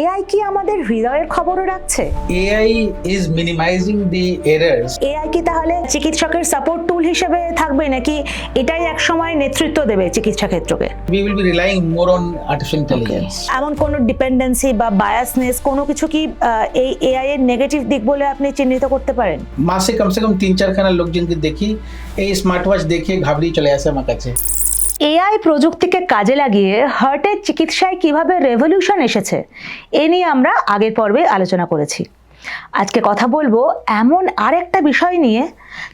AI কি আমাদের হৃদয়ের খবরও রাখছে? AI is minimizing the errors. AI কি তাহলে চিকিৎসকের সাপোর্ট টুল হিসেবে থাকবে নাকি এটাই একসময় নেতৃত্ব দেবে চিকিৎসা ক্ষেত্রকে? We will be relying more on artificial intelligence. এমন কোনো ডিপেন্ডেন্সি বা বায়াসনেস কোনো কিছু কি এই এআই এর নেগেটিভ দিক বলে আপনি চিহ্নিত করতে পারেন? মাসে কমসে কম তিন চারখানা লোকজনকে দেখি এই স্মার্ট ওয়াচ দেখে ঘাবড়িয়ে চলে আসে আমার কাছে। এআই প্রযুক্তিকে কাজে লাগিয়ে হার্টের চিকিৎসায় কীভাবে রেভলিউশন এসেছে এ নিয়ে আমরা আগের পর্বে আলোচনা করেছি। আজকে কথা বলব এমন আরেকটা বিষয় নিয়ে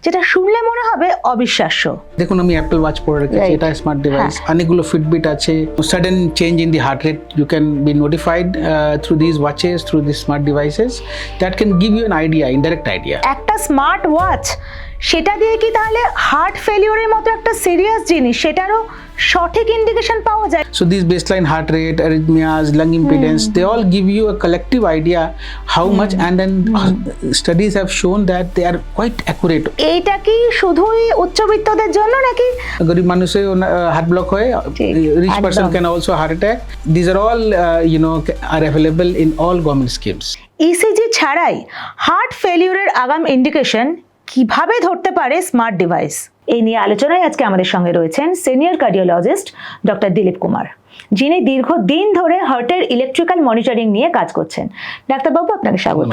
যেটা শুনলে মনে হবে অবিশ্বাস্য। দেখুন আমি অ্যাপল ওয়াচ পরে রেখেছি এটা স্মার্ট ডিভাইস অনেকগুলো ফিটবিট আছে। Sudden change in the heart rate you can be notified through this watches through this smart devices that can give you an idea indirect idea একটা স্মার্ট ওয়াচ সেটা দিয়ে কি তাহলে হার্ট ফেলিওরের মতো একটা serious জিনিস? সেটারও সঠিক ইন্ডিকেশন পাওয়া যায়। So this baseline heart rate arrhythmias, lung impedance, they all give you a collective idea how much and then studies studies have shown that are are accurate. এইটা কি শুধুই উচ্চবিত্তদের জন্য নাকি? গরিব মানুষের হার্ট ব্লক হয়। Rich person can also heart attack this are all you know are available in all government schemes ECG ছাড়াই হার্ট ফেলিউরের আগাম ইন্ডিকেশন কীভাবে ধরতে পারে স্মার্ট ডিভাইস এই নিয়ে আলোচনায় আজকে আমাদের সঙ্গে রয়েছেন senior cardiologist doctor Dilip Kumar যিনি দীর্ঘদিন ধরে হার্টের ইলেকট্রিক্যাল মনিটরিং নিয়ে কাজ করছেন। ডাক্তারবাবু আপনাকে স্বাগত।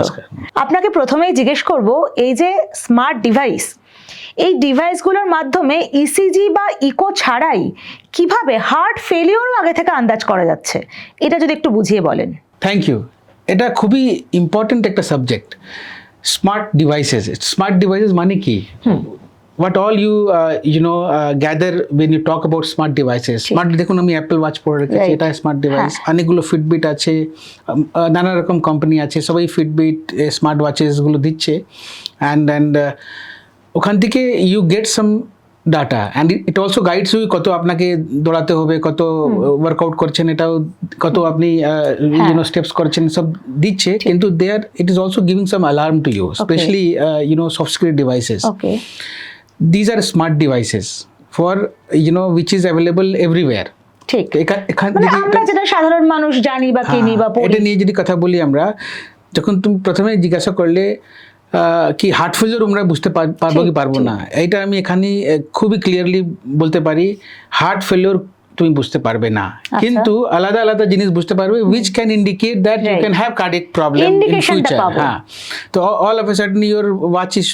আপনাকে প্রথমেই জিজ্ঞেস করব এই যে স্মার্ট ডিভাইস এই ডিভাইসগুলোর মাধ্যমে ইসিজি বা ইকো ছাড়াই কীভাবে হার্ট ফেলিওর আগে থেকে আন্দাজ করা যাচ্ছে? এটা যদি একটু বুঝিয়ে বলেন। থ্যাংক ইউ এটা খুবই ইম্পর্টেন্ট একটা subject smart devices smart devices মানে কি what all you uh, you know uh, gather when you talk about smart devices. Smart দেখুন আমি অ্যাপল ওয়াচ পরে রেখেছি Right. এটা স্মার্ট ডিভাইস অনেকগুলো ফিটবিট আছে উম, আহ, নানা রকম কোম্পানি আছে সবাই ফিটবিট স্মার্ট ওয়াচেসগুলো দিচ্ছে অ্যান্ড অ্যান্ড ওখান থেকে you get some data and it also guides you কত আপনাকে দৌড়াতে হবে কত ওয়ার্কআউট করছেন এটাও কত আপনি ইউনো স্টেপস করছেন সব দিচ্ছে। কিন্তু they are it is also giving some alarm to you specially you know soft devices are smart devices for you know which is available everywhere. ঠিক। মানে আমরা যেটা সাধারণ মানুষ জানি বা কিনি বা হ্যাঁ, এটা নিয়ে যদি কথা বলি আমরা যখন তুমি প্রথমে জিজ্ঞাসা করলে কি হার্ট ফেলিওর আমরা বুঝতে পারব কি পারব না এটা আমি এখানে খুবই ক্লিয়ারলি বলতে পারি হার্ট ফেলিওর তুমি বুঝতে পারবে না। আচ্ছা। কিন্তু আলাদা আলাদা জিনিস বুঝতে পারবে which can indicate that you. Can have cardiac problem in future হ্যাঁ। তো all of a sudden your watch is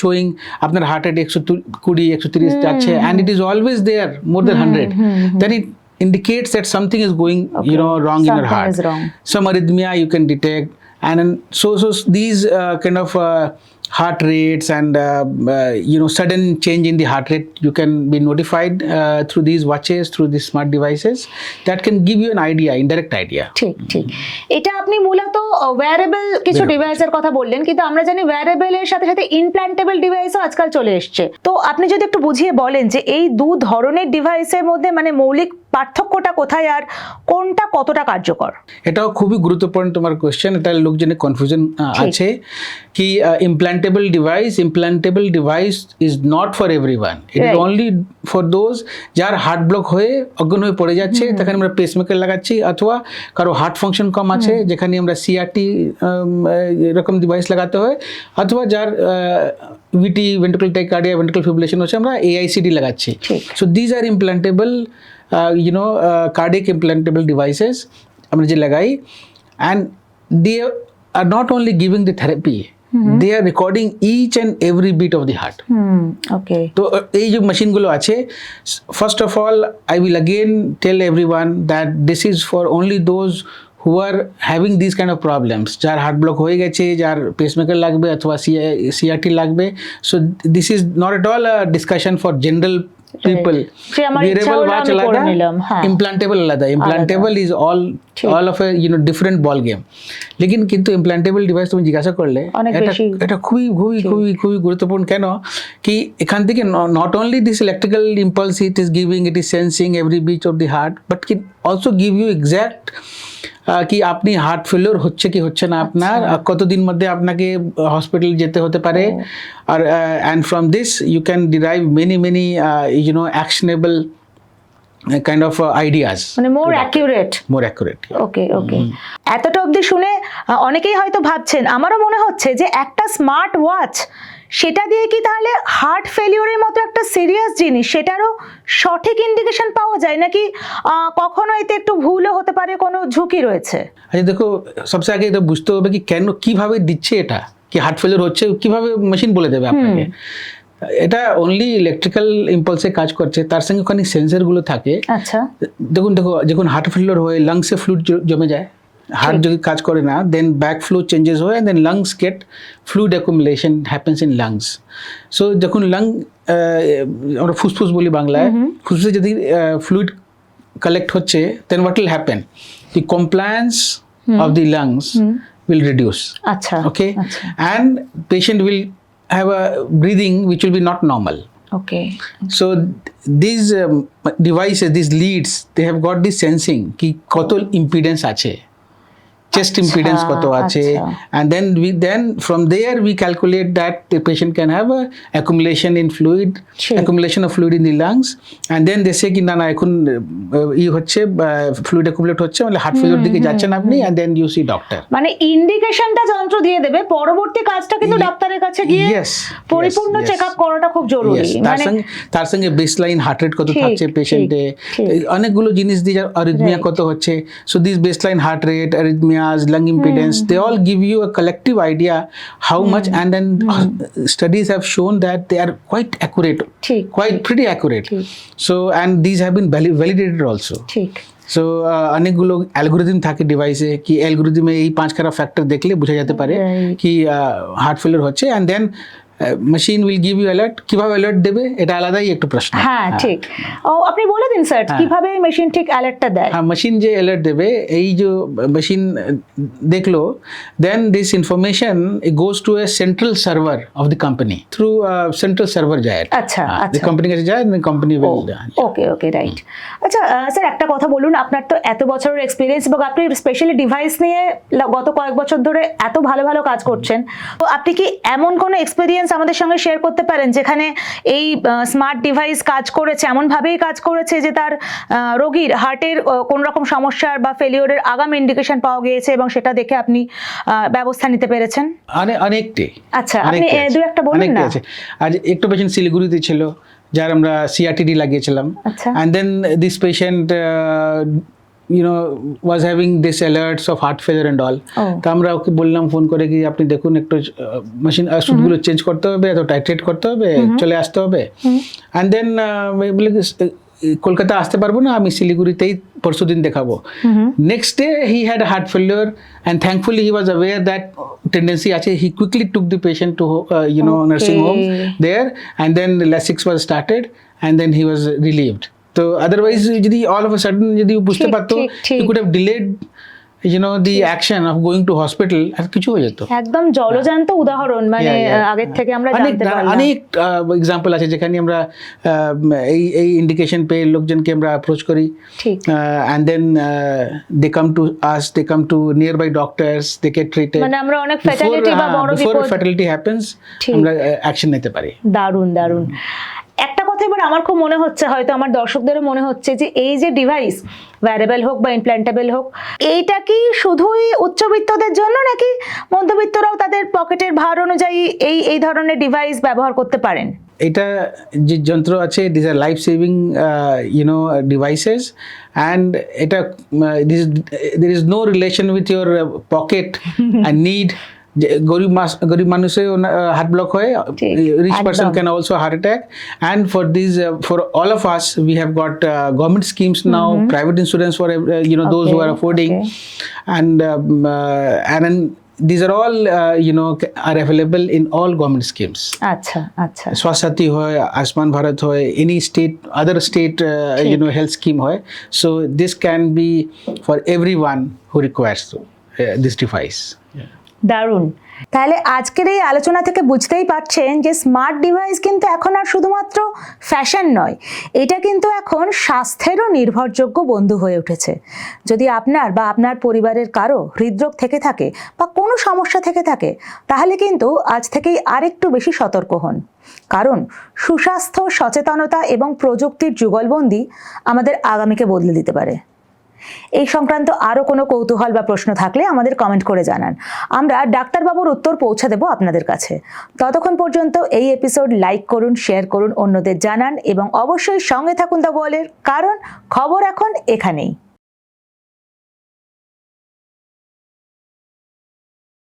showing আপনার হার্ট রেট একশো কুড়ি একশো তিরিশ যাচ্ছে and it is always there more than hundred then it indicates that something is going you know wrong in your Something heart is wrong. some arrhythmia you can detect and so so these uh, kind of uh, heart rates and uh, uh, you know sudden change in the heart rate you can be notified uh, through these watches through these smart devices that can give you an idea indirect idea ঠিক ঠিক এটা আপনি মূলত wearable কিছু ডিভাইসের কথা বললেন কিন্তু আমরা জানি ওয়্যারেবল এর সাথে সাথে ইমপ্ল্যান্টেবল ডিভাইসও আজকাল চলে এসছে তো আপনি যদি একটু বুঝিয়ে বলেন যে এই দু ধরনের ডিভাইসের মধ্যে মানে মৌলিক পার্থক্যটা কোথায় আর কোনটা কতটা কার্যকর? এটাও খুবই গুরুত্বপূর্ণ তোমার কোয়েশ্চেন এটা লোকজনের কনফিউশন আছে কি implantable device implantable device is not for everyone it is only for those যার হার্ট ব্লক হয়ে অজ্ঞান হয়ে পড়ে যাচ্ছে তখন আমরা পেসমেকার লাগাচ্ছি অথবা কারও হার্ট ফাংশন কম আছে যেখানে আমরা সিআরটি এরকম ডিভাইস লাগাতে হয় অথবা যার VT ventricle tachycardia ventricle fibrillation হচ্ছে আমরা এআইসিডি লাগাচ্ছি। So these are implantable you know uh, cardiac implantable devices আমরা যে লাগাই and they are not only giving the therapy they are recording each and every beat of the heart. হুম ওকে তো uh, এই যে মেশিনগুলো আছে first of all I will again tell everyone that this is for only those who are having this kind of problems যার heart block হয়ে গেছে যার pacemaker লাগবে অথবা সিআরটি লাগবে so this is not at all discussion for general হলো আমি করে নিলাম, হ্যাঁ। ইমপ্লান্টেবল আলাদা। Implantable is all all of a you know different ball game লেকিন কিন্তু ইমপ্লান্টেবল ডিভাইস তুমি জিজ্ঞাসা করলে এটা এটা খুবই খুবই খুবই খুবই গুরুত্বপূর্ণ। কেন? কি এখান থেকে not only this electrical impulse it is giving it is sensing every beat of the heart but কি অলসো গিভ ইউ এক্স্যাক্ট কি আপনি হার্ট ফেলিওর হচ্ছে কি হচ্ছে না আপনার? কতদিন মধ্যে আপনাকে হসপিটাল যেতে হতে পারে? আর and from this you can derive many many you know actionable kind of uh, মানে more accurate accurate. yeah. Okay okay এতটা অবধি শুনে অনেকেই হয়তো ভাবছেন আমারও মনে হচ্ছে যে একটা স্মার্ট ওয়াচ সেটা দিয়ে কি তাহলে হার্ট ফেলিওরের মতো একটা সিরিয়াস জিনিস সেটারও সঠিক ইন্ডিকেশন পাওয়া যায়? নাকি কখনো এতে একটু ভুলও হতে পারে কোনো ঝুঁকি রয়েছে? আচ্ছা দেখো সবচেয়ে আগে এটা বুঝতে হবে কি কেন কীভাবে দিচ্ছে এটা? কি হার্ট ফেলিওর হচ্ছে কীভাবে মেশিন বলে দেবে আপনাকে? এটা অনলি ইলেকট্রিক্যাল ইম্পালসে কাজ করছে তার সঙ্গে ওখানে সেন্সারগুলো থাকে। আচ্ছা। দেখুন দেখো যখন হার্ট ফেলিওর হয় লাংসে ফ্লুইড জমে যায় হার্ট যদি কাজ করে না দেন ব্যাক ফ্লু চেঞ্জেস হয় then lungs get fluid accumulation happens in lungs so যখন লাং আমরা ফুসফুস বলি বাংলায় ফুসফুসে যদি ফ্লুইড কালেক্ট হচ্ছে then what will happen the compliance of the lungs will reduce আচ্ছা okay আচ্ছা and patient will have a breathing which will be not normal okay so these um, devices these leads they have got this sensing কি কত impedance আছে Chest impedance কত আছে? আচ্ছা। and then we then from there we calculate that the patient can have a accumulation in fluid accumulation of fluid in the lungs. And then they say কি না না এখন uh, ই হচ্ছে fluid accumulate হচ্ছে মানে হার্ট ফেলিওর দিকে যাচ্ছেন আপনি and then you see doctor. মানে ইন্ডিকেশনটা যন্ত্র দিয়ে দেবে পরবর্তী কাজটা কিন্তু ডাক্তারের কাছে গিয়ে পরিপূর্ণ yes, yes. চেক আপ করাটা খুব জরুরি। তার মানে সঙ্গে তার সঙ্গে বেসলাইন হার্ট রেট কত থাকছে পেশেন্টে অনেকগুলো জিনিস দিয়ে অরিথমিয়া কত হচ্ছে? So this baseline heart rate arrhythmias lung impedance they you a you uh how idea how much and then studies have shown that they are quite accurate ঠিক quite pretty accurate. ঠিক। So and this have been validated also. ঠিক সো অনেকগুলো algorithm থাকে ডিভাইসে কি অ্যালগোরিদমে এই পাঁচ খারাপ ফ্যাক্টর দেখলে বোঝা যেতে পারে কি হার্ট ফেলিয়ার হচ্ছে and then machine will give you alert কীভাবে অ্যালার্ট দেবে? এটা আলাদাই একটু প্রশ্ন। হ্যাঁ ঠিক। ও আপনি বলে দিন স্যার কীভাবে মেশিন ঠিক অ্যালার্টটা দেয়? হ্যাঁ মেশিন যে অ্যালার্ট দেবে এই যে মেশিন দেখল then this information goes to a central server of the company through central server যায় আচ্ছা, আচ্ছা। কোম্পানি কাছে যায় company will okay okay right আচ্ছা স্যার একটা কথা বলুন আপনার তো এত বছরের এক্সপিরিয়েন্স এবং আপনি স্পেশালি ডিভাইস নিয়ে গত কয়েক বছর ধরে এত ভালো ভালো কাজ করছেন তো আপনি কি এমন কোনো এক্সপিরিয়েন্স আমাদের সঙ্গে শেয়ার করতে পারেন যেখানে এই স্মার্ট ডিভাইস কাজ করেছে এমনভাবেই কাজ করেছে যে তার রোগীর হার্টের কোন রকম সমস্যার বা ফেলিওরের আগাম ইন্ডিকেশন পাওয়া গিয়েছে এবং সেটা দেখে আপনি ব্যবস্থা নিতে পেরেছেন অনেকটি আচ্ছা, আপনি। দু একটা বলুন না। আজ একটু পেশেন্ট শিলিগুড়িতে ছিল যার আমরা সিআরটিডি লাগিয়েছিলাম। And then this patient you know was having this alerts of heart failure and all. তো আমরা ওকে বললাম ফোন করে কি আপনি দেখুন একটু মেশিন সুটগুলো চেঞ্জ করতে হবে এত টাইট্রেট করতে হবে চলে আসতে হবে। অ্যান্ড দেন বলে কলকাতা আসতে পারব না আমি শিলিগুড়িতেই পরশু দিন দেখাবো। Next day he had heart failure and thankfully he was aware that tendency আছে। He quickly took the patient to you know nursing home there and then lasix was started and then he was relieved তো otherwise যদি all of a sudden যদি বুঝতে পারতো ঠিক। Could have delayed you know the action of going to hospital আর কিছু হয়ে যেত। একদম জলজান্ত উদাহরণ মানে Yeah, yeah. আহ, আগের থেকে আমরা জানতে পারলাম। অনেক এক্সাম্পল আছে যেখানে আমরা এই এই ইন্ডিকেশন পেয়ে লোকজনকে আমরা অ্যাপ্রোচ করি। ঠিক। Then they come to us they come to nearby doctors they get treated মানে আমরা অনেক ফ্যাটালিটি বা বড় বিপদ ফ্যাটালিটি হ্যাপেন্স আমরা অ্যাকশন নিতে পারি। দারুণ দারুণ। একটা কথা এবার আমার খুব মনে হচ্ছে হয়তো আমার দর্শকদেরও মনে হচ্ছে যে এই যে ডিভাইস ভ্যারেবল হোক বা ইমপ্ল্যান্টেবল হোক এইটা কি শুধুই উচ্চবিত্তদের জন্য নাকি মধ্যবিত্তরাও তাদের পকেটের ভার অনুযায়ী এই এই ধরনের ডিভাইস ব্যবহার করতে পারেন? এটা যে যন্ত্র আছে this are life saving you know devices and এটা this there is no relation with your pocket and need গরিব মাস গরিব মানুষের হার্ট ব্লক হয় ঠিক, রিচ পার্সন একদম। Can also heart attack and for this for all of us we have got government schemes now private insurance for you know those who Okay, are affording okay. and um, uh, and then these are all uh, you know are available in all government schemes আচ্ছা আচ্ছা স্বাস্থ্যসাথী হয় আয়ুষ্মান ভারত হয় any state other state you know health scheme হয় so this can be for every one who requires this device দারুণ। তাহলে আজকের এই আলোচনা থেকে বুঝতেই পারছেন যে স্মার্ট ডিভাইস কিন্তু এখন আর শুধুমাত্র ফ্যাশন নয়, এটা কিন্তু এখন স্বাস্থ্যেরও নির্ভরযোগ্য বন্ধু হয়ে উঠেছে। যদি আপনার বা আপনার পরিবারের কারও হৃদরোগ থেকে থাকে বা কোনো সমস্যা থেকে থাকে, তাহলে কিন্তু আজ থেকেই আরেকটু বেশি সতর্ক হন। কারণ সুস্বাস্থ্য, সচেতনতা এবং প্রযুক্তির যুগলবন্দি আমাদের আগামীকে বদলে দিতে পারে। এই সংক্রান্ত আরও কোনো কৌতূহল বা প্রশ্ন থাকলে আমাদের কমেন্ট করে জানান। আমরা ডাক্তারবাবুর উত্তর পৌঁছে দেব আপনাদের কাছে। ততক্ষণ পর্যন্ত এই এপিসোড লাইক করুন শেয়ার করুন, অন্যদের জানান এবং অবশ্যই সঙ্গে থাকুন দা বলের কারণ খবর এখন এখানেই।